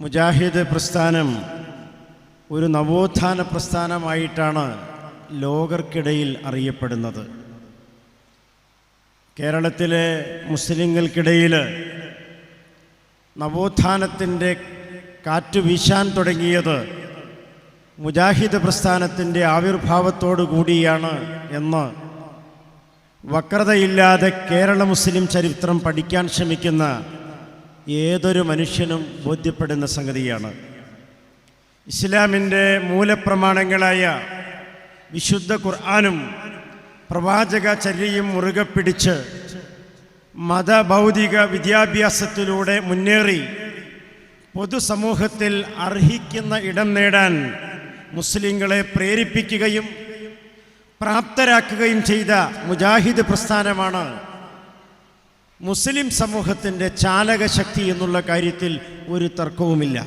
മുജാഹിദ് പ്രസ്ഥാനം ഒരു നവോത്ഥാന പ്രസ്ഥാനമായിട്ടാണ് ലോകർക്കിടയിൽ അറിയപ്പെടുന്നത്. കേരളത്തിലെ മുസ്ലിങ്ങൾക്കിടയിൽ നവോത്ഥാനത്തിന്റെ കാറ്റ് വീശാൻ തുടങ്ങിയത് മുജാഹിദ് പ്രസ്ഥാനത്തിന്റെ ആവിർഭാവത്തോടു കൂടിയാണ് എന്ന് വക്രതയില്ലാതെ കേരള മുസ്ലിം ചരിത്രം പഠിക്കാൻ ശ്രമിക്കുന്ന ഏതൊരു മനുഷ്യനും ബോധ്യപ്പെടുന്ന സംഗതിയാണ്. ഇസ്ലാമിന്റെ മൂലപ്രമാണങ്ങളായ വിശുദ്ധ ഖുർആാനും പ്രവാചക ചര്യയും മുറുകെ പിടിച്ച് മതഭൗതിക വിദ്യാഭ്യാസത്തിലൂടെ മുന്നേറി പൊതുസമൂഹത്തിൽ അർഹിക്കുന്ന ഇടം നേടാൻ മുസ്ലിങ്ങളെ പ്രേരിപ്പിക്കുകയും പ്രാപ്തരാക്കുകയും ചെയ്ത മുജാഹിദ് പ്രസ്ഥാനമാണ് മുസ്ലിം സമൂഹത്തിന്റെ ചാലകശക്തി എന്നുള്ള കാര്യത്തിൽ ഒരു തർക്കവുമില്ല.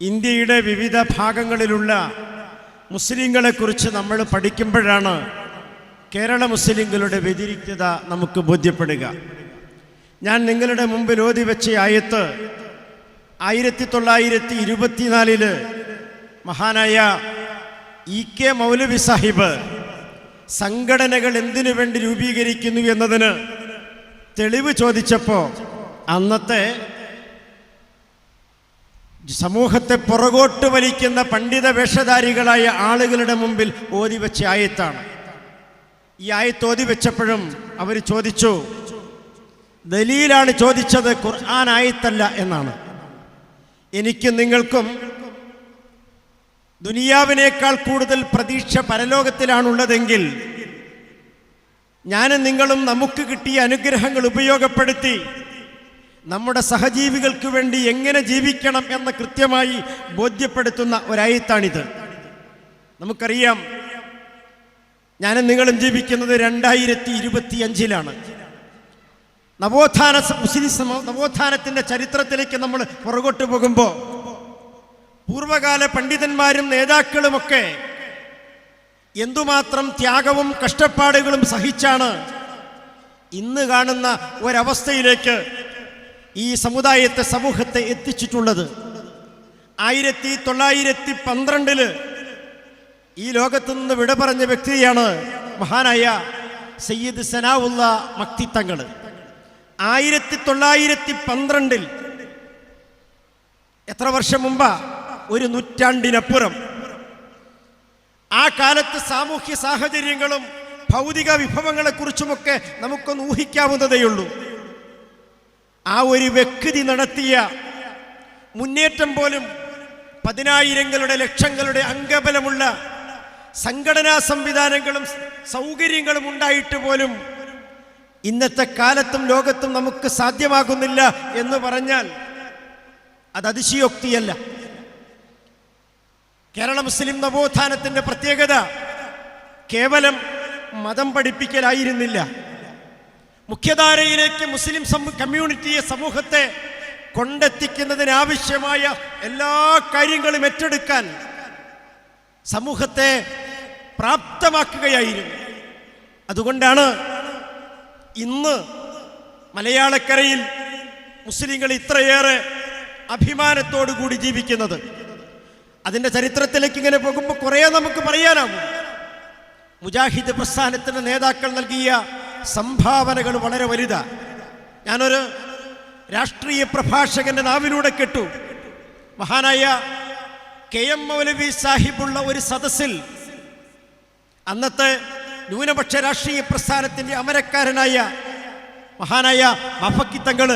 ഇന്ത്യയുടെ വിവിധ ഭാഗങ്ങളിലുള്ള മുസ്ലിങ്ങളെക്കുറിച്ച് നമ്മൾ പഠിക്കുമ്പോഴാണ് കേരള മുസ്ലിങ്ങളുടെ വ്യതിരിക്തത നമുക്ക് ബോധ്യപ്പെടുക. ഞാൻ നിങ്ങളുടെ മുമ്പിൽ ഓതി വെച്ച ആയത്ത് ആയിരത്തി തൊള്ളായിരത്തി ഇരുപത്തിനാലിൽ മഹാനായ ഇ കെ മൗലവി സാഹിബ് സംഘടനകൾ എന്തിനു വേണ്ടി രൂപീകരിക്കുന്നു എന്നതിന് തെളിവ് ചോദിച്ചപ്പോൾ അന്നത്തെ സമൂഹത്തെ പുറകോട്ട് വലിക്കുന്ന പണ്ഡിത വേഷധാരികളായ ആളുകളുടെ മുമ്പിൽ ഓതി വെച്ച ആയത്താണ്. ഈ ആയത്ത് ഓതി വെച്ചപ്പോഴും അവർ ചോദിച്ചു ദലീലാണ് ചോദിച്ചത് ഖുർആൻ ആയത്തല്ല എന്നാണ്. എനിക്കും നിങ്ങൾക്കും ദുനിയാവിനേക്കാൾ കൂടുതൽ പ്രതീക്ഷ പരലോകത്തിലാണുള്ളതെങ്കിൽ ഞാനും നിങ്ങളും നമുക്ക് കിട്ടിയ അനുഗ്രഹങ്ങൾ ഉപയോഗപ്പെടുത്തി നമ്മുടെ സഹജീവികൾക്ക് വേണ്ടി എങ്ങനെ ജീവിക്കണം എന്ന് കൃത്യമായി ബോധ്യപ്പെടുത്തുന്ന ഒരായത്താണിത്. നമുക്കറിയാം ഞാനും നിങ്ങളും ജീവിക്കുന്നത് രണ്ടായിരത്തി ഇരുപത്തി അഞ്ചിലാണ് നവോത്ഥാന മുസ്ലിം സമ- നവോത്ഥാനത്തിന്റെ ചരിത്രത്തിലേക്ക് നമ്മൾ പുറകോട്ട് പോകുമ്പോൾ പൂർവകാല പണ്ഡിതന്മാരും നേതാക്കളുമൊക്കെ എന്തുമാത്രം ത്യാഗവും കഷ്ടപ്പാടുകളും സഹിച്ചാണ് ഇന്ന് കാണുന്ന ഒരവസ്ഥയിലേക്ക് ഈ സമുദായത്തെ സമൂഹത്തെ എത്തിച്ചിട്ടുള്ളത്. ആയിരത്തി തൊള്ളായിരത്തി പന്ത്രണ്ടിൽ ഈ ലോകത്തു നിന്ന് വിട പറഞ്ഞ വ്യക്തിയാണ് മഹാനായ സയ്യിദ് സനാവുള്ള മക്തിത്തങ്ങൾ. ആയിരത്തി തൊള്ളായിരത്തി പന്ത്രണ്ടിൽ എത്ര വർഷം മുമ്പ്? ഒരു നൂറ്റാണ്ടിനപ്പുറം. ആ കാലത്ത് സാമൂഹ്യ സാഹചര്യങ്ങളും ഭൗതിക വിഭവങ്ങളെക്കുറിച്ചുമൊക്കെ നമുക്കൊന്ന് ഊഹിക്കാവുന്നതേയുള്ളൂ ആ ഒരു വ്യക്തി നടത്തിയ മുന്നേറ്റം പോലും പതിനായിരങ്ങളുടെ ലക്ഷങ്ങളുടെ അംഗബലമുള്ള സംഘടനാ സംവിധാനങ്ങളും സൗകര്യങ്ങളും ഉണ്ടായിട്ട് പോലും ഇന്നത്തെ കാലത്തും ലോകത്തും നമുക്ക് സാധ്യമാകുന്നില്ല എന്ന് പറഞ്ഞാൽ അത് അതിശയോക്തിയല്ല. കേരള മുസ്ലിം നവോത്ഥാനത്തിന്റെ പ്രത്യേകത കേവലം മതം പഠിപ്പിക്കലായിരുന്നില്ല. മുഖ്യധാരയിലേക്ക് മുസ്ലിം കമ്മ്യൂണിറ്റിയെ സമൂഹത്തെ കൊണ്ടെത്തിക്കുന്നതിനാവശ്യമായ എല്ലാ കാര്യങ്ങളും ഏറ്റെടുക്കാൻ സമൂഹത്തെ പ്രാപ്തമാക്കുകയായിരുന്നു. അതുകൊണ്ടാണ് ഇന്ന് മലയാളക്കരയിൽ മുസ്ലിങ്ങൾ ഇത്രയേറെ അഭിമാനത്തോടു കൂടി ജീവിക്കുന്നത്. അതിന്റെ ചരിത്രത്തിലേക്ക് ഇങ്ങനെ പോകുമ്പോൾ കുറേ നമുക്ക് പറയാനാവും. മുജാഹിദ് പ്രസ്ഥാനത്തിന് നേതാക്കൾ നൽകിയ സംഭാവനകൾ വളരെ വലുതാ. ഞാനൊരു രാഷ്ട്രീയ പ്രഭാഷകന്റെ നാവിലൂടെ കേട്ടു. മഹാനായ കെ എം മൗലവി സാഹിബുള്ള ഒരു സദസ്സിൽ അന്നത്തെ ന്യൂനപക്ഷ രാഷ്ട്രീയ പ്രസ്ഥാനത്തിന്റെ അമരക്കാരനായ മഹാനായ മഫക്കി തങ്ങൾ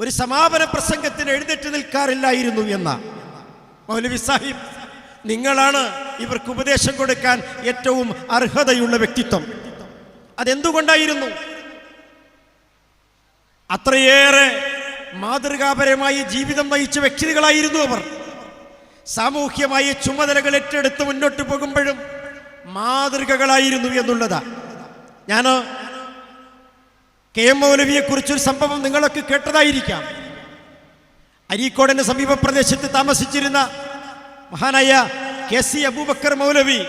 ഒരു സമാപന പ്രസംഗത്തിന് എഴുന്നേറ്റ് നിൽക്കാറില്ലായിരുന്നു എന്ന. മൗലവി സാഹിബ് നിങ്ങളാണ് ഇവർക്ക് ഉപദേശം കൊടുക്കാൻ ഏറ്റവും അർഹതയുള്ള വ്യക്തിത്വം. അതെന്തുകൊണ്ടായിരുന്നു? അത്രയേറെ മാതൃകാപരമായി ജീവിതം നയിച്ച വ്യക്തികളായിരുന്നു അവർ. സാമൂഹ്യമായ ചുമതലകൾ ഏറ്റെടുത്ത് മുന്നോട്ട് പോകുമ്പോഴും മാതൃകകളായിരുന്നു എന്നുള്ളതാ. ഞാൻ കെ എം മൗലവിയെ കുറിച്ചൊരു സംഭവം നിങ്ങളൊക്കെ കേട്ടതായിരിക്കാം. അരീക്കോടിന്റെ സമീപ പ്രദേശത്ത് താമസിച്ചിരുന്ന മഹാനായ കെ സി അബൂബക്കർ മൗലവി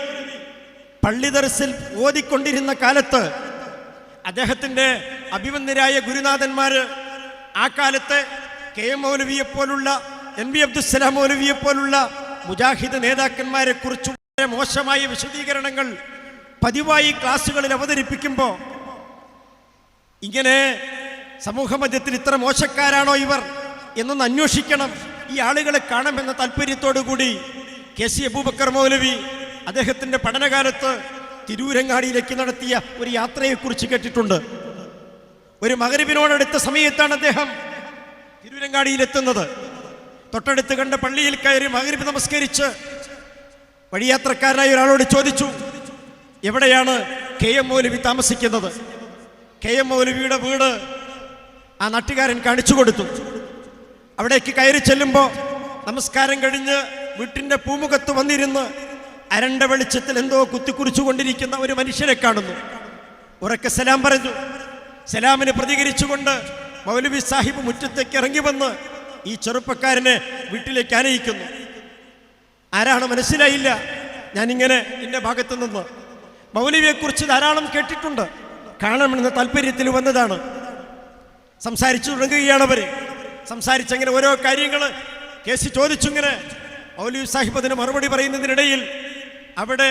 പള്ളി ദർസിൽ ഓതിക്കൊണ്ടിരുന്ന കാലത്ത് അദ്ദേഹത്തിന്റെ അഭിമന്യരായ ഗുരുനാഥന്മാർ ആ കാലത്ത് കെ എം മൗലവിയെ പോലുള്ള എൻ അബ്ദുസ്സലാം മൗലവിയെ പോലുള്ള മുജാഹിദ് നേതാക്കന്മാരെ കുറിച്ച് വളരെ മോശമായ വിശദീകരണങ്ങൾ പതിവായി ക്ലാസ്സുകളിൽ അവതരിപ്പിക്കുമ്പോൾ ഇങ്ങനെ സമൂഹ മധ്യത്തിൽ ഇത്ര മോശക്കാരാണോ ഇവർ? എന്നൊന്ന് അന്വേഷിക്കണം. ഈ ആളുകളെ കാണാമെന്ന താല്പര്യത്തോടു കൂടി കെ സി അബൂബക്കർ മൗലവി അദ്ദേഹത്തിന്റെ പഠനകാലത്ത് തിരൂരങ്ങാടിയിലേക്ക് നടത്തിയ ഒരു യാത്രയെക്കുറിച്ച് കേട്ടിട്ടുണ്ട്. ഒരു മകരവിനോടടുത്ത സമയത്താണ് അദ്ദേഹം തിരൂരങ്ങാടിയിലെത്തുന്നത്. തൊട്ടടുത്ത് കണ്ട പള്ളിയിൽ കയറി മകരവ് നമസ്കരിച്ച് വഴിയാത്രക്കാരനായ ഒരാളോട് ചോദിച്ചു എവിടെയാണ് കെ എം മൗലവി താമസിക്കുന്നത്? കെ എം മൗലവിയുടെ വീട് ആ നാട്ടുകാരൻ കാണിച്ചു കൊടുത്തു. അവിടേക്ക് കയറി ചെല്ലുമ്പോൾ നമസ്കാരം കഴിഞ്ഞ് വീട്ടിന്റെ പൂമുഖത്ത് വന്നിരുന്ന് അരണ്ട വെളിച്ചത്തിൽ എന്തോ കുത്തിക്കുറിച്ചു കൊണ്ടിരിക്കുന്ന ഒരു മനുഷ്യനെ കാണുന്നു. ഉറക്കെ സലാം പറഞ്ഞു. സലാമിന് പ്രതികരിച്ചുകൊണ്ട് മൗലവി സാഹിബ് മുറ്റത്തേക്ക് ഇറങ്ങി വന്ന് ഈ ചെറുപ്പക്കാരനെ വീട്ടിലേക്ക് ആനയിക്കുന്നു. ആരാണ് മനസ്സിലായില്ല. ഞാനിങ്ങനെ എന്റെ ഭാഗത്ത് നിന്ന് മൗലവിയെക്കുറിച്ച് ധാരാളം കേട്ടിട്ടുണ്ട്. കാണണമെന്ന താല്പര്യത്തിൽ വന്നതാണ്. സംസാരിച്ചു തുടങ്ങുകയാണ് അവർ. സംസാരിച്ചങ്ങനെ ഓരോ കാര്യങ്ങൾ കേസ് ചോദിച്ചിങ്ങനെ മൗലവി സാഹിബ് അതിന് മറുപടി പറയുന്നതിനിടയിൽ അവിടെ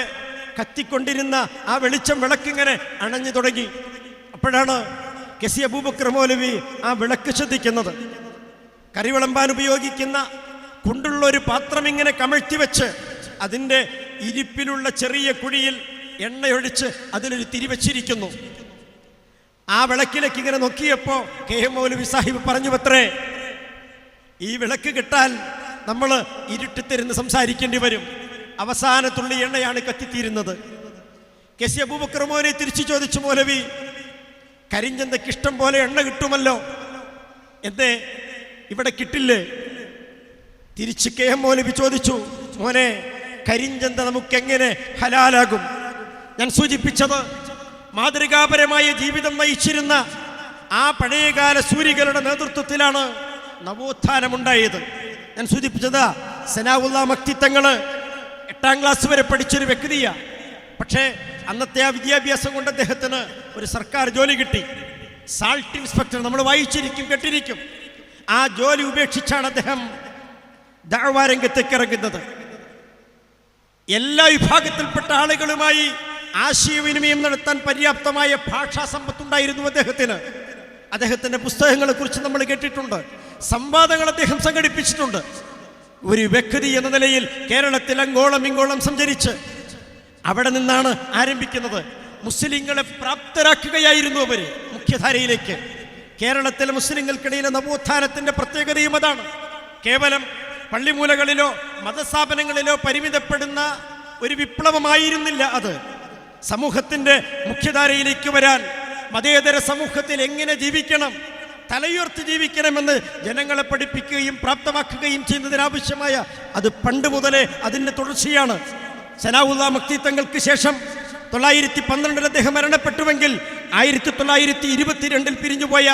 കത്തിക്കൊണ്ടിരുന്ന ആ വെളിച്ചം വിളക്കിങ്ങനെ അണഞ്ഞു തുടങ്ങി. അപ്പോഴാണ് കെസി അബൂബക്കർ മൗലവി ആ വിളക്ക് ശ്രദ്ധിക്കുന്നത്. കറി വിളമ്പാൻ ഉപയോഗിക്കുന്ന കുണ്ടുള്ള ഒരു പാത്രം ഇങ്ങനെ കമഴ്ത്തി വെച്ച് അതിന്റെ ഇരിപ്പിലുള്ള ചെറിയ കുഴിയിൽ എണ്ണയൊഴിച്ച് അതിലൊരു തിരിവച്ചിരിക്കുന്നു ആ വിളക്കിലേക്ക് ഇങ്ങനെ നോക്കിയപ്പോൾ കെ എം മൗലവി സാഹിബ് പറഞ്ഞു പത്രേ ഈ വിളക്ക് കിട്ടാൻ നമ്മൾ ഇരുട്ടിത്തിരുന്ന് സംസാരിക്കേണ്ടി വരും. അവസാനത്തുള്ളി എണ്ണയാണ് കത്തിത്തീരുന്നത്. കെ സി അബൂബക്കർ മോനെ തിരിച്ചു ചോദിച്ചു മോലവി കരിഞ്ചന്തയ്ക്ക് ഇഷ്ടം പോലെ എണ്ണ കിട്ടുമല്ലോ? എന്തേ ഇവിടെ കിട്ടില്ലേ? തിരിച്ച് കെ എം മോലവി ചോദിച്ചു മോനെ കരിഞ്ചന്ത നമുക്കെങ്ങനെ ഹലാലാകും? ഞാൻ സൂചിപ്പിച്ചത് മാതൃകാപരമായ ജീവിതം നയിച്ചിരുന്ന ആ പഴയകാല സൂര്യകളുടെ നേതൃത്വത്തിലാണ് നവോത്ഥാനമുണ്ടായത്. ഞാൻ സൂചിപ്പിച്ചത് സനാവുള്ള മക്തിത്വങ്ങൾ എട്ടാം ക്ലാസ് വരെ പഠിച്ചൊരു വ്യക്തിയ. പക്ഷേ അന്നത്തെ ആ വിദ്യാഭ്യാസം കൊണ്ട് അദ്ദേഹത്തിന് ഒരു സർക്കാർ ജോലി കിട്ടി. സാൾട്ട് ഇൻസ്പെക്ടർ നമ്മൾ വായിച്ചിരിക്കും കേട്ടിരിക്കും. ആ ജോലി ഉപേക്ഷിച്ചാണ് അദ്ദേഹം ദാവാരംഗത്തേക്ക് ഇറങ്ങുന്നത്. എല്ലാ വിഭാഗത്തിൽപ്പെട്ട ആളുകളുമായി ആശയവിനിമയം നടത്താൻ പര്യാപ്തമായ ഭാഷാ സമ്പത്തുണ്ടായിരുന്നു അദ്ദേഹത്തിന്. അദ്ദേഹത്തിന്റെ പുസ്തകങ്ങളെക്കുറിച്ച് നമ്മൾ കേട്ടിട്ടുണ്ട്. സംവാദങ്ങൾ അദ്ദേഹം സംഘടിപ്പിച്ചിട്ടുണ്ട്. ഒരു വ്യക്തി എന്ന നിലയിൽ കേരളത്തിൽ അങ്ങോളം ഇങ്ങോളം സഞ്ചരിച്ച് അവിടെ നിന്നാണ് ആരംഭിക്കുന്നത്. മുസ്ലിങ്ങളെ പ്രാപ്തരാക്കുകയായിരുന്നു അവർ മുഖ്യധാരയിലേക്ക്. കേരളത്തിലെ മുസ്ലിങ്ങൾക്കിടയിലെ നവോത്ഥാനത്തിന്റെ പ്രത്യേകതയും അതാണ്. കേവലം പള്ളിമൂലകളിലോ മതസ്ഥാപനങ്ങളിലോ പരിമിതപ്പെടുന്ന ഒരു വിപ്ലവമായിരുന്നില്ല അത്. സമൂഹത്തിന്റെ മുഖ്യധാരയിലേക്ക് വരാൻ മതേതര സമൂഹത്തിൽ എങ്ങനെ ജീവിക്കണം? തലയുയർത്തി ജീവിക്കണമെന്ന് ജനങ്ങളെ പഠിപ്പിക്കുകയും പ്രാപ്തമാക്കുകയും ചെയ്യുന്നതിനാവശ്യമായ അത് പണ്ട് മുതലേ അതിന്റെ തുടർച്ചയാണ്. സനാവുല്ല മക്തിത്വങ്ങൾക്ക് ശേഷം തൊള്ളായിരത്തി പന്ത്രണ്ടിൽ അദ്ദേഹം മരണപ്പെട്ടുവെങ്കിൽ ആയിരത്തി തൊള്ളായിരത്തി ഇരുപത്തിരണ്ടിൽ പിരിഞ്ഞുപോയ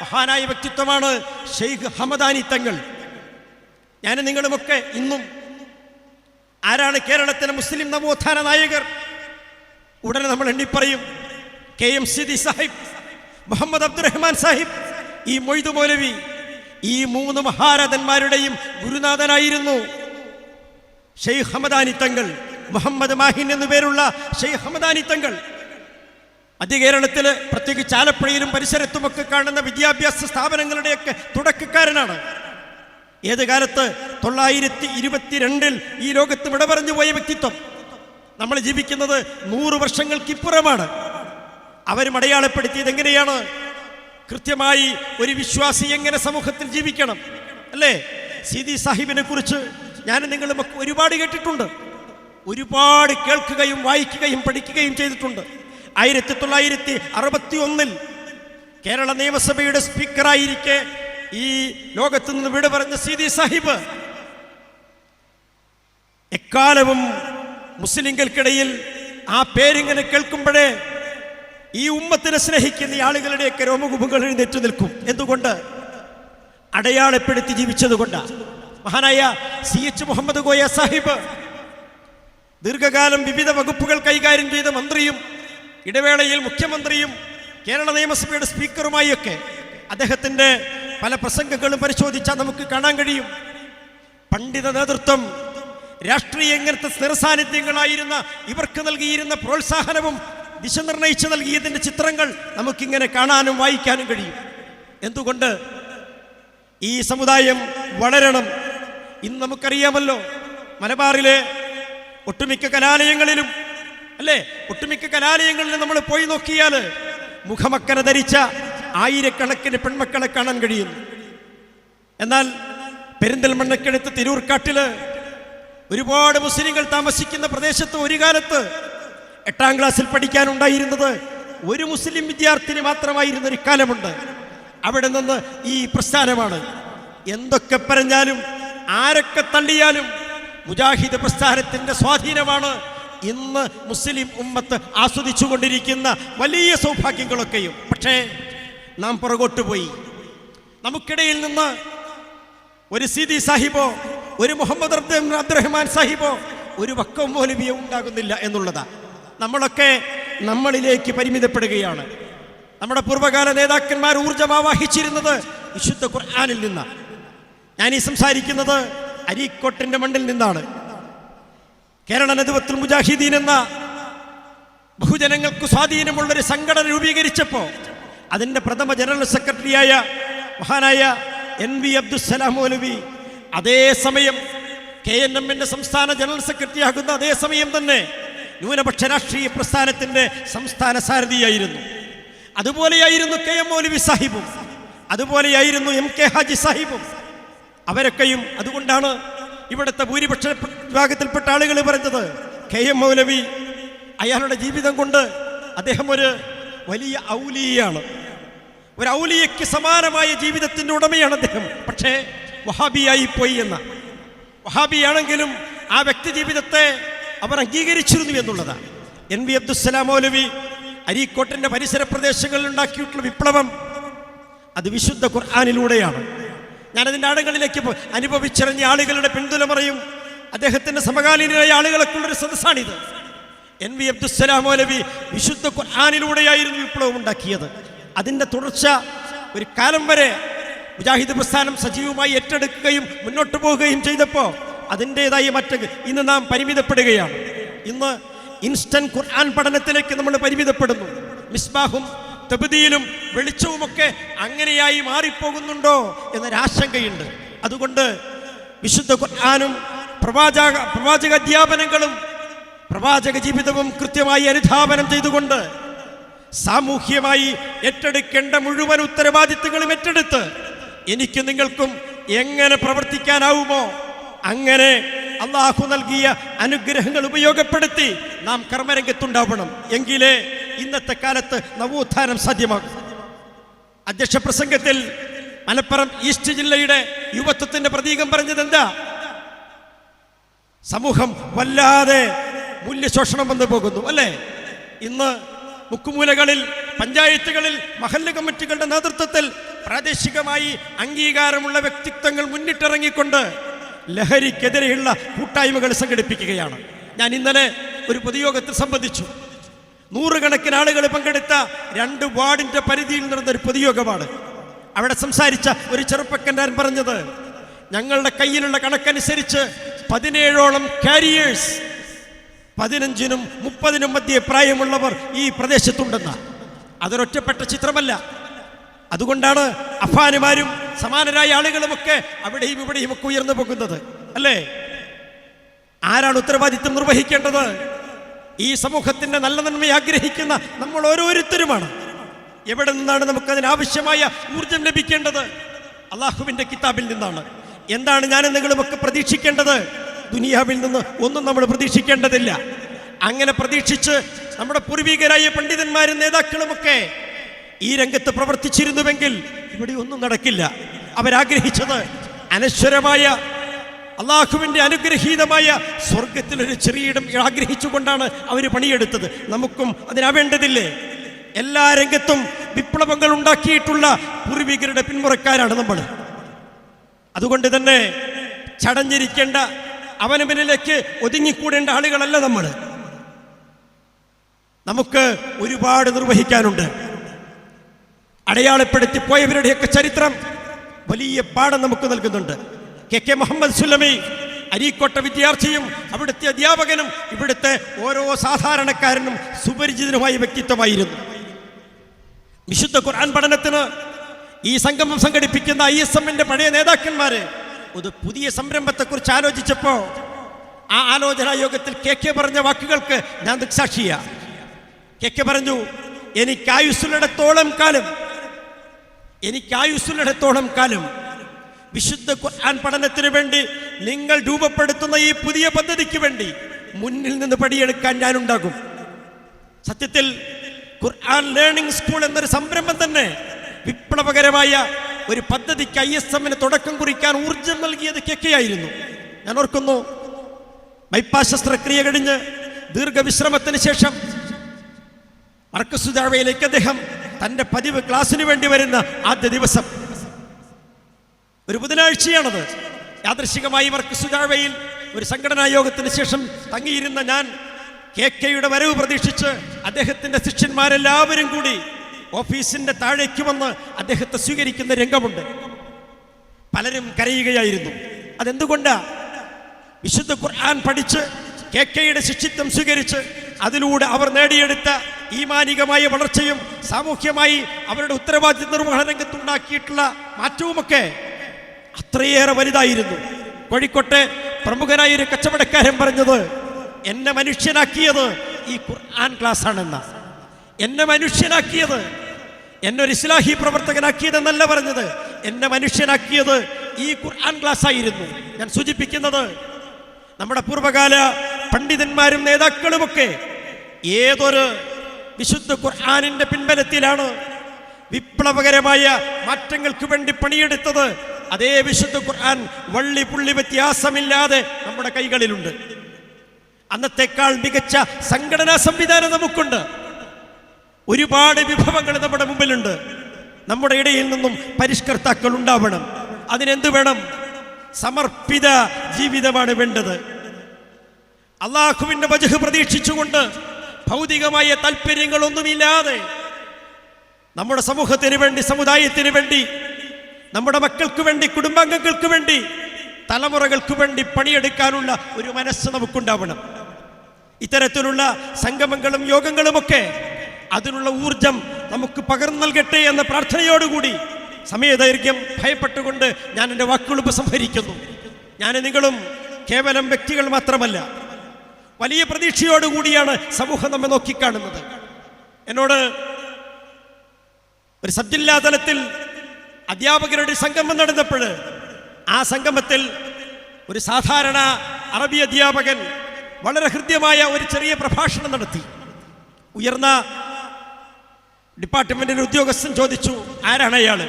മഹാനായ വ്യക്തിത്വമാണ് ഷെയ്ഖ് ഹമദാനി തങ്ങൾ. ഞാൻ നിങ്ങളുമൊക്കെ ഇന്നും ആരാണ് കേരളത്തിലെ മുസ്ലിം നവോത്ഥാന നായകർ? ഉടനെ നമ്മൾ എണ്ണി പറയും കെ എം സിദി സാഹിബ് മുഹമ്മദ് അബ്ദുറഹ്മാൻ സാഹിബ് ഈ മൊയ്തു മൗലവി ഈ മൂന്ന് മഹാരഥന്മാരുടെയും ഗുരുനാഥനായിരുന്നു. ഷെയ്ഖ് ഹമദാനി തങ്ങൾ മുഹമ്മദ് മാഹിൻ എന്നു പേരുള്ള ഷെയ്ഖ് ഹമദാനി തങ്ങൾ. മധ്യ കേരളത്തിൽ പ്രത്യേകിച്ച് ആലപ്പുഴയിലും പരിസരത്തുമൊക്കെ കാണുന്ന വിദ്യാഭ്യാസ സ്ഥാപനങ്ങളുടെയൊക്കെ തുടക്കക്കാരനാണ്. ഏത് കാലത്ത് തൊള്ളായിരത്തി ഇരുപത്തിരണ്ടിൽ ഈ ലോകത്ത് വിട പറഞ്ഞു പോയ വ്യക്തിത്വം. നമ്മൾ ജീവിക്കുന്നത് നൂറ് വർഷങ്ങൾക്കിപ്പുറമാണ് അവരും അടയാളപ്പെടുത്തിയത് എങ്ങനെയാണ്? കൃത്യമായി ഒരു വിശ്വാസി എങ്ങനെ സമൂഹത്തിൽ ജീവിക്കണം? അല്ലേ? സീതി സാഹിബിനെ കുറിച്ച് ഞാൻ നിങ്ങളും ഒരുപാട് കേട്ടിട്ടുണ്ട്. ഒരുപാട് കേൾക്കുകയും വായിക്കുകയും പഠിക്കുകയും ചെയ്തിട്ടുണ്ട്. ആയിരത്തി തൊള്ളായിരത്തി അറുപത്തി ഒന്നിൽ കേരള നിയമസഭയുടെ സ്പീക്കറായിരിക്കെ ഈ ലോകത്ത് നിന്ന് വിട പറഞ്ഞ സീതി സാഹിബ് എക്കാലവും മുസ്ലിങ്ങൾക്കിടയിൽ ആ പേരിങ്ങനെ കേൾക്കുമ്പോഴേ ഈ ഉമ്മത്തിനെ സ്നേഹിക്കുന്ന ആളുകളുടെയൊക്കെ രോമകുപുകൾ എഴുന്നേറ്റ് നിൽക്കും. എന്തുകൊണ്ട്? അടയാളപ്പെടുത്തി ജീവിച്ചതുകൊണ്ട്. മഹാനായ സി എച്ച് മുഹമ്മദ് കോയ സാഹിബ് ദീർഘകാലം വിവിധ വകുപ്പുകൾ കൈകാര്യം ചെയ്ത മന്ത്രിയും ഇടവേളയിൽ മുഖ്യമന്ത്രിയും കേരള നിയമസഭയുടെ സ്പീക്കറുമായൊക്കെ അദ്ദേഹത്തിന്റെ പല പ്രസംഗങ്ങളും പരിശോധിച്ചാൽ നമുക്ക് കാണാൻ കഴിയും. പണ്ഡിത നേതൃത്വം രാഷ്ട്രീയ ഇങ്ങനത്തെ സ്ഥിരസാന്നിധ്യങ്ങളായിരുന്ന ഇവർക്ക് നൽകിയിരുന്ന പ്രോത്സാഹനവും ദിശ നൽകിയതിന്റെ നൽകിയതിന്റെ ചിത്രങ്ങൾ നമുക്കിങ്ങനെ കാണാനും വായിക്കാനും കഴിയും. എന്തുകൊണ്ട്? ഈ സമുദായം വളരണം. ഇന്ന് നമുക്കറിയാമല്ലോ മലബാറിലെ ഒട്ടുമിക്ക കലാലയങ്ങളിലും അല്ലേ? ഒട്ടുമിക്ക കലാലയങ്ങളിലും നമ്മൾ പോയി നോക്കിയാൽ മുഖമക്കര ധരിച്ച ആയിരക്കണക്കിന് പെൺമക്കളെ കാണാൻ കഴിയുന്നു എന്നാൽ പെരിന്തൽമണ്ണക്കടുത്ത് തിരൂർക്കാട്ടിൽ ഒരുപാട് മുസ്ലിങ്ങൾ താമസിക്കുന്ന പ്രദേശത്ത് ഒരു കാലത്ത് എട്ടാം ക്ലാസ്സിൽ പഠിക്കാനുണ്ടായിരുന്നത് ഒരു മുസ്ലിം വിദ്യാർത്ഥിനി മാത്രമായിരുന്ന ഒരു കാലമുണ്ട്. അവിടെ നിന്ന് ഈ പ്രസ്ഥാനമാണ്. എന്തൊക്കെ പറഞ്ഞാലും ആരൊക്കെ തള്ളിയാലും മുജാഹിദ് പ്രസ്ഥാനത്തിന്റെ സ്വാധീനമാണ്. ഇന്ന് മുസ്ലിം ഉമ്മത്ത് ആസ്വദിച്ചുകൊണ്ടിരിക്കുന്ന വലിയ സൗഭാഗ്യങ്ങളൊക്കെയും. പക്ഷേ നാം പുറകോട്ട് പോയി. നമുക്കിടയിൽ നിന്ന് ഒരു സിദി സാഹിബോ ഒരു മുഹമ്മദ് അബ്ദുറഹ്മാൻ സാഹിബോ ഒരു വക്കം പോലും ഉണ്ടാകുന്നില്ല എന്നുള്ളതാ. നമ്മളൊക്കെ നമ്മളിലേക്ക് പരിമിതപ്പെടുകയാണ്. നമ്മുടെ പൂർവകാല നേതാക്കന്മാർ ഊർജമാവാഹിച്ചിരുന്നത് വിശുദ്ധ ഖുർആാനിൽ നിന്നാണ് ഞാൻ ഈ സംസാരിക്കുന്നത് അരീക്കോട്ടിന്റെ മണ്ണിൽ നിന്നാണ്. കേരള നദുവത്തുൽ മുജാഹിദീൻ എന്ന ബഹുജനങ്ങൾക്ക് സ്വാധീനമുള്ളൊരു സംഘടന രൂപീകരിച്ചപ്പോൾ അതിന്റെ പ്രഥമ ജനറൽ സെക്രട്ടറിയായ മഹാനായ എൻ വി അബ്ദുസലാം മൗലവി അതേ സമയം കെ എൻ എമ്മിന്റെ സംസ്ഥാന ജനറൽ സെക്രട്ടറി ആകുന്ന അതേ സമയം തന്നെ ന്യൂനപക്ഷ രാഷ്ട്രീയ പ്രസ്ഥാനത്തിന്റെ സംസ്ഥാന സാരഥിയായിരുന്നു. അതുപോലെയായിരുന്നു കെ എം മൗലവി സാഹിബും. അതുപോലെയായിരുന്നു എം കെ ഹാജി സാഹിബും. അവരൊക്കെയും അതുകൊണ്ടാണ് ഇവിടുത്തെ ഭൂരിപക്ഷ വിഭാഗത്തിൽപ്പെട്ട ആളുകൾ പറഞ്ഞത്. കെ എം മൗലവി അയാളുടെ ജീവിതം കൊണ്ട് അദ്ദേഹം ഒരു വലിയ ഔലിയാണ്. ഒരു ഔലിയയ്ക്ക് സമാനമായ ജീവിതത്തിന്റെ ഉടമയാണ് അദ്ദേഹം. പക്ഷേ വഹാബിയായി പോയി എന്ന. വഹാബിയാണെങ്കിലും ആ വ്യക്തി ജീവിതത്തെ അവർ അംഗീകരിച്ചിരുന്നു എന്നുള്ളതാണ്. എൻ വി അബ്ദുസ്സലാം മൗലവി അരീക്കോട്ടിന്റെ പരിസര പ്രദേശങ്ങളിൽ ഉണ്ടാക്കിയിട്ടുള്ള വിപ്ലവം അത് വിശുദ്ധ ഖുർആാനിലൂടെയാണ്. ഞാനതിന്റെ ആളുകളിലേക്ക് പോയി അനുഭവിച്ചിറങ്ങിയ ആളുകളുടെ അദ്ദേഹത്തിന്റെ അദ്ദേഹത്തിന്റെ സമകാലീനരായ ഒരു സദസ്സാണിത്. എൻ വി അബ്ദുസ്സലാം മൗലവി വിശുദ്ധ ഖുർആാനിലൂടെയായിരുന്നു വിപ്ലവം ഉണ്ടാക്കിയത്. അതിന്റെ തുടർച്ച ഒരു കാലം വരെ മുജാഹിദ് പ്രസ്ഥാനം സജീവമായി ഏറ്റെടുക്കുകയും മുന്നോട്ട് പോവുകയും ചെയ്തപ്പോൾ അതിന്റെതായ മറ്റ് ഇന്ന് നാം പരിമിതപ്പെടുകയാണ്. ഇന്ന് ഇൻസ്റ്റന്റ് ഖുർആൻ പഠനത്തിലേക്ക് നമ്മൾ പരിമിതപ്പെടുന്നു. മിസ്ബാഹും തെബുതിയിലും വെളിച്ചവുമൊക്കെ അങ്ങനെയായി മാറിപ്പോകുന്നുണ്ടോ എന്നൊരാശങ്കയുണ്ട് അതുകൊണ്ട് വിശുദ്ധ ഖുർആാനും പ്രവാചക പ്രവാചക അധ്യാപനങ്ങളും പ്രവാചക ജീവിതവും കൃത്യമായി അനുധാപനം ചെയ്തുകൊണ്ട് സാമൂഹ്യമായി ഏറ്റെടുക്കേണ്ട മുഴുവൻ ഉത്തരവാദിത്തങ്ങളും ഏറ്റെടുത്ത് എനിക്ക് നിങ്ങൾക്കും എങ്ങനെ പ്രവർത്തിക്കാനാവുമോ അങ്ങനെ അള്ളാഹു നൽകിയ അനുഗ്രഹങ്ങൾ ഉപയോഗപ്പെടുത്തി നാം കർമ്മരംഗത്തുണ്ടാവണം. എങ്കിലേ ഇന്നത്തെ കാലത്ത് നവോത്ഥാനം സാധ്യമാകും. അധ്യക്ഷ പ്രസംഗത്തിൽ മലപ്പുറം ഈസ്റ്റ് ജില്ലയുടെ യുവത്വത്തിന്റെ പ്രതീകം പറഞ്ഞത് എന്താ? സമൂഹം വല്ലാതെ മൂല്യശോഷണം വന്നു പോകുന്നു അല്ലേ? ഇന്ന് മുക്കുമൂലകളിൽ പഞ്ചായത്തുകളിൽ മഹല്ല് കമ്മിറ്റികളുടെ നേതൃത്വത്തിൽ പ്രാദേശികമായി അംഗീകാരമുള്ള വ്യക്തിത്വങ്ങൾ മുന്നിട്ടിറങ്ങിക്കൊണ്ട് ലഹരിക്കെതിരെയുള്ള കൂട്ടായ്മകൾ സംഘടിപ്പിക്കുകയാണ്. ഞാൻ ഇന്നലെ ഒരു പൊതുയോഗത്തിൽ സംബന്ധിച്ചു. നൂറുകണക്കിന് ആളുകൾ പങ്കെടുത്ത രണ്ട് വാർഡിന്റെ പരിധിയിൽ നടന്ന ഒരു പൊതുയോഗമാണ്. അവിടെ സംസാരിച്ച ഒരു ചെറുപ്പക്കാരൻ പറഞ്ഞത്? ഞങ്ങളുടെ കയ്യിലുള്ള കണക്കനുസരിച്ച് പതിനേഴോളം കാരിയേഴ്സ് പതിനഞ്ചിനും മുപ്പതിനും മധ്യേ പ്രായമുള്ളവർ ഈ പ്രദേശത്തുണ്ടെന്ന അതൊരൊറ്റപ്പെട്ട ചിത്രമല്ല. അതുകൊണ്ടാണ് അഫാനുമാരും സമാനരായ ആളുകളുമൊക്കെ അവിടെയും ഇവിടെയും ഒക്കെ ഉയർന്നു പോകുന്നത് അല്ലേ? ആരാണ് ഉത്തരവാദിത്വം നിർവഹിക്കേണ്ടത്? ഈ സമൂഹത്തിന്റെ നല്ല നന്മയെ ആഗ്രഹിക്കുന്ന നമ്മൾ ഓരോരുത്തരുമാണ്. എവിടെ നിന്നാണ് നമുക്ക് അതിനാവശ്യമായ ഊർജം ലഭിക്കേണ്ടത്? അള്ളാഹുവിന്റെ കിതാബിൽ നിന്നാണ്. എന്താണ് ഞാൻ ഞാനും നിങ്ങളുമൊക്കെ പ്രതീക്ഷിക്കേണ്ടത്? ദുനിയാവിൽ നിന്ന് ഒന്നും നമ്മൾ പ്രതീക്ഷിക്കേണ്ടതില്ല. അങ്ങനെ പ്രതീക്ഷിച്ച് നമ്മുടെ പൂർവികരായ പണ്ഡിതന്മാരും നേതാക്കളുമൊക്കെ ഈ രംഗത്ത് പ്രവർത്തിച്ചിരുന്നുവെങ്കിൽ ഇവിടെ ഒന്നും നടക്കില്ല. അവരാഗ്രഹിച്ചത് അനശ്വരമായ അള്ളാഹുവിന്റെ അനുഗ്രഹീതമായ സ്വർഗത്തിലൊരു ചെറിയിടം ആഗ്രഹിച്ചുകൊണ്ടാണ് അവർ പണിയെടുത്തത്. നമുക്കും അതിനാവേണ്ടതില്ലേ? എല്ലാ രംഗത്തും വിപ്ലവങ്ങൾ ഉണ്ടാക്കിയിട്ടുള്ള പൂർവികരുടെ പിന്മുറക്കാരാണ് നമ്മൾ അതുകൊണ്ട് തന്നെ ചടഞ്ഞിരിക്കേണ്ട അവനവനിലേക്ക് ഒതുങ്ങിക്കൂടേണ്ട ആളുകളല്ല നമ്മൾ നമുക്ക് ഒരുപാട് നിർവഹിക്കാനുണ്ട്. അടയാളപ്പെടുത്തി പോയവരുടെയൊക്കെ ചരിത്രം വലിയ പാഠം നമുക്ക് നൽകുന്നുണ്ട്. കെ കെ മുഹമ്മദ് സുലമി അരീക്കോട്ട വിദ്യാർത്ഥിയും അവിടുത്തെ അധ്യാപകനും ഇവിടുത്തെ ഓരോ സാധാരണക്കാരനും സുപരിചിതനുമായ വ്യക്തിത്വമായിരുന്നു. വിശുദ്ധ ഖുർആൻ പഠനത്തിന് ഈ സംഗമം സംഘടിപ്പിക്കുന്ന ഐ എസ് എമ്മിന്റെ പഴയ നേതാക്കന്മാരെ ഒരു പുതിയ സംരംഭത്തെക്കുറിച്ച് ആലോചിച്ചപ്പോൾ ആ ആലോചനാ യോഗത്തിൽ കെ കെ പറഞ്ഞ വാക്കുകൾക്ക് ഞാൻ ദൃക്സാക്ഷിയ. കെ കെ പറഞ്ഞു എനിക്ക് ആയുസ്സുള്ളിടത്തോളം കാലം എനിക്ക് ആയുസ്സിലിടത്തോളം കാലം വിശുദ്ധ ഖുർആൻ പഠനത്തിന് വേണ്ടി നിങ്ങൾ രൂപപ്പെടുത്തുന്ന ഈ പുതിയ പദ്ധതിക്ക് വേണ്ടി മുന്നിൽ നിന്ന് പടിയെടുക്കാൻ ഞാനുണ്ടാകും. സത്യത്തിൽ ഖുർആൻ ലേണിംഗ് സ്കൂൾ എന്നൊരു സംരംഭം തന്നെ വിപ്ലവകരമായ ഒരു പദ്ധതിക്ക് ഐ എസ് എമ്മിന് തുടക്കം കുറിക്കാൻ ഊർജം നൽകിയത് കെക്കെയായിരുന്നു ഞാൻ ഓർക്കുന്നു ബൈപ്പാസ് ശസ്ത്രക്രിയ കഴിഞ്ഞ് ദീർഘവിശ്രമത്തിന് ശേഷം അർക്കസുദാവയിലേക്ക് അദ്ദേഹം തന്റെ പതിവ് ക്ലാസ്സിന് വേണ്ടി വരുന്ന ആദ്യ ദിവസം. ഒരു ബുധനാഴ്ചയാണത്. യാദൃശികമായി മർക്കസുജാവയിൽ ഒരു സംഘടനാ യോഗത്തിന് ശേഷം തങ്ങിയിരുന്ന ഞാൻ കെ കെയുടെ വരവ് പ്രതീക്ഷിച്ച് അദ്ദേഹത്തിന്റെ ശിഷ്യന്മാരെല്ലാവരും കൂടി ഓഫീസിന്റെ താഴേക്ക് വന്ന് അദ്ദേഹത്തെ സ്വീകരിക്കുന്ന രംഗമുണ്ട്. പലരും കരയുകയായിരുന്നു. അതെന്തുകൊണ്ടാ? വിശുദ്ധ ഖുർആൻ പഠിച്ച് കെ കെയുടെ ശിക്ഷിത്വം സ്വീകരിച്ച് അതിലൂടെ അവർ നേടിയെടുത്ത ഈമാനികമായ വളർച്ചയും സാമൂഹ്യമായി അവരുടെ ഉത്തരവാദിത്വ നിർവഹണ രംഗത്തുണ്ടാക്കിയിട്ടുള്ള മാറ്റവുമൊക്കെ അത്രയേറെ വലുതായിരുന്നു. കോഴിക്കോട്ടെ പ്രമുഖനായ ഒരു കച്ചവടക്കാരൻ പറഞ്ഞത് എന്നെ മനുഷ്യനാക്കിയത് ഈ ഖുർആൻ ക്ലാസ് ആണെന്ന എന്നെ മനുഷ്യനാക്കിയത് എന്നെ ഒരു ഇസ്ലാഹി പ്രവർത്തകനാക്കിയതെന്നല്ല പറഞ്ഞത്. എന്നെ മനുഷ്യനാക്കിയത് ഈ ഖുർആൻ ക്ലാസ് ആയിരുന്നു ഞാൻ സൂചിപ്പിക്കുന്നത് നമ്മുടെ പൂർവകാല പണ്ഡിതന്മാരും നേതാക്കളുമൊക്കെ ഏതൊരു വിശുദ്ധ ഖുർആാനിന്റെ പിൻബലത്തിലാണ് വിപ്ലവകരമായ മാറ്റങ്ങൾക്ക് വേണ്ടി പണിയെടുത്തത്. അതേ വിശുദ്ധ ഖുർആൻ വള്ളി പുള്ളി വ്യത്യാസമില്ലാതെ നമ്മുടെ കൈകളിലുണ്ട്. അന്നത്തെക്കാൾ മികച്ച സംഘടനാ സംവിധാനം നമുക്കുണ്ട്. ഒരുപാട് വിഭവങ്ങൾ നമ്മുടെ മുമ്പിലുണ്ട്. നമ്മുടെ ഇടയിൽ നിന്നും പരിഷ്കർത്താക്കൾ ഉണ്ടാവണം. അതിനെന്ത് വേണം? സമർപ്പിത ജീവിതമാണ് വേണ്ടത്. അള്ളാഹുവിന്റെ വജഹ് പ്രതീക്ഷിച്ചുകൊണ്ട് ഭൗതികമായ താല്പര്യങ്ങളൊന്നുമില്ലാതെ നമ്മുടെ സമൂഹത്തിന് വേണ്ടി സമുദായത്തിന് വേണ്ടി നമ്മുടെ മക്കൾക്ക് വേണ്ടി കുടുംബാംഗങ്ങൾക്ക് വേണ്ടി തലമുറകൾക്ക് വേണ്ടി പണിയെടുക്കാനുള്ള ഒരു മനസ്സ് നമുക്കുണ്ടാവണം. ഇത്തരത്തിലുള്ള സംഗമങ്ങളും യോഗങ്ങളുമൊക്കെ അതിനുള്ള ഊർജം നമുക്ക് പകർന്നു നൽകട്ടെ എന്ന പ്രാർത്ഥനയോടുകൂടി സമയദൈർഘ്യം ഭയപ്പെട്ടുകൊണ്ട് ഞാൻ എന്റെ വാക്കുകൾ ഉപസംഹരിക്കുന്നു. ഞാൻ നിങ്ങളും കേവലം വ്യക്തികൾ മാത്രമല്ല വലിയ പ്രതീക്ഷയോടുകൂടിയാണ് സമൂഹം നമ്മെ നോക്കിക്കാണുന്നത്. എന്നോട് ഒരു സബ് ജില്ലാ തലത്തിൽ അധ്യാപകരുടെ സംഗമം നടന്നപ്പോൾ ആ സംഗമത്തിൽ ഒരു സാധാരണ അറബി അധ്യാപകൻ വളരെ ഹൃദ്യമായ ഒരു ചെറിയ പ്രഭാഷണം നടത്തി. ഉയർന്ന ഡിപ്പാർട്ട്മെന്റിന്റെ ഉദ്യോഗസ്ഥൻ ചോദിച്ചു ആരാണ് അയാൾ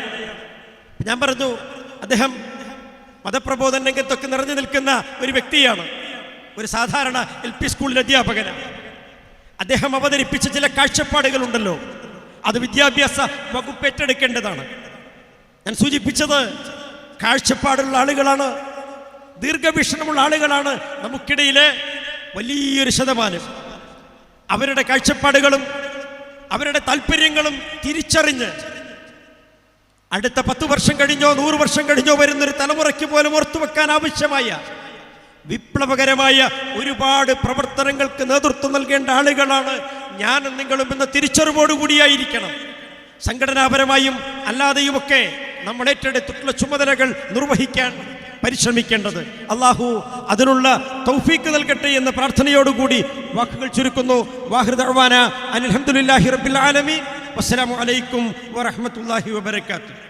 ഞാൻ പറഞ്ഞു അദ്ദേഹം മതപ്രബോധന രംഗത്തൊക്കെ നിറഞ്ഞു നിൽക്കുന്ന ഒരു വ്യക്തിയാണ്. ഒരു സാധാരണ എൽ പി സ്കൂളിലെ അധ്യാപകനാണ്. അദ്ദേഹം അവതരിപ്പിച്ച ചില കാഴ്ചപ്പാടുകളുണ്ടല്ലോ. അത് വിദ്യാഭ്യാസ വകുപ്പ് ഏറ്റെടുക്കേണ്ടതാണ്. ഞാൻ സൂചിപ്പിച്ചത് കാഴ്ചപ്പാടുള്ള ആളുകളാണ് ദീർഘവീക്ഷണമുള്ള ആളുകളാണ് നമുക്കിടയിലെ വലിയൊരു ശതമാനം. അവരുടെ കാഴ്ചപ്പാടുകളും അവരുടെ താല്പര്യങ്ങളും തിരിച്ചറിഞ്ഞ് അടുത്ത പത്ത് വർഷം കഴിഞ്ഞോ നൂറ് വർഷം കഴിഞ്ഞോ വരുന്നൊരു തലമുറയ്ക്ക് പോലും ഓർത്തുവെക്കാൻ ആവശ്യമായ വിപ്ലവകരമായ ഒരുപാട് പ്രവർത്തനങ്ങൾക്ക് നേതൃത്വം നൽകേണ്ട ആളുകളാണ് ഞാനും നിങ്ങളും എന്ന തിരിച്ചറിവോടുകൂടിയായിരിക്കണം. സംഘടനാപരമായും അല്ലാതെയുമൊക്കെ നമ്മൾ ഏറ്റെടുത്തിട്ടുള്ള ചുമതലകൾ നിർവഹിക്കാൻ പരിശ്രമിക്കേണ്ടത്. അള്ളാഹു അതിനുള്ള തൗഫീക്ക് നൽകട്ടെ എന്ന പ്രാർത്ഥനയോടുകൂടി വാക്കുകൾ ചുരുക്കുന്നു. വാഹൃദാന അലഹമുല്ലാഹി റബ്ബിൽ ആലമീൻ. വസ്സലാമു അലൈക്കും വറഹ്മത്തുള്ളാഹി വബറകാതുഹു.